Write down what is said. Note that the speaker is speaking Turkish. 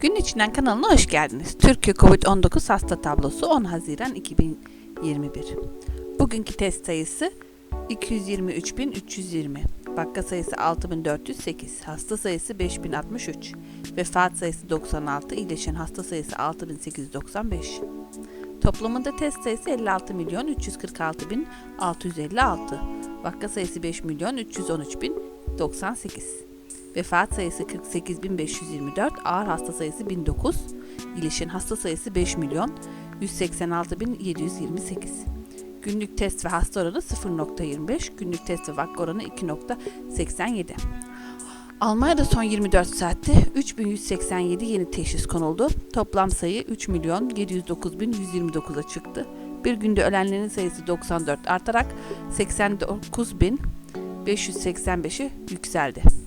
Gün içinden kanalına hoş geldiniz. Türkiye Covid-19 hasta tablosu 10 Haziran 2021. Bugünkü test sayısı 223.320. Vaka sayısı 6408. Hasta sayısı 5063. Vefat sayısı 96. iyileşen hasta sayısı 6895. Toplamında test sayısı 56 milyon 346 bin 656. Vaka sayısı 5 milyon 313 bin 98. Vefat sayısı 48.524, ağır hasta sayısı 1009, iyileşen hasta sayısı 5 milyon 186.728. Günlük test ve hasta oranı 0.25, günlük test ve vaka oranı 2.87. Almanya'da son 24 saatte 3187 yeni teşhis konuldu. Toplam sayı 3 milyon 709.129'a çıktı. Bir günde ölenlerin sayısı 94 artarak 89.585'e yükseldi.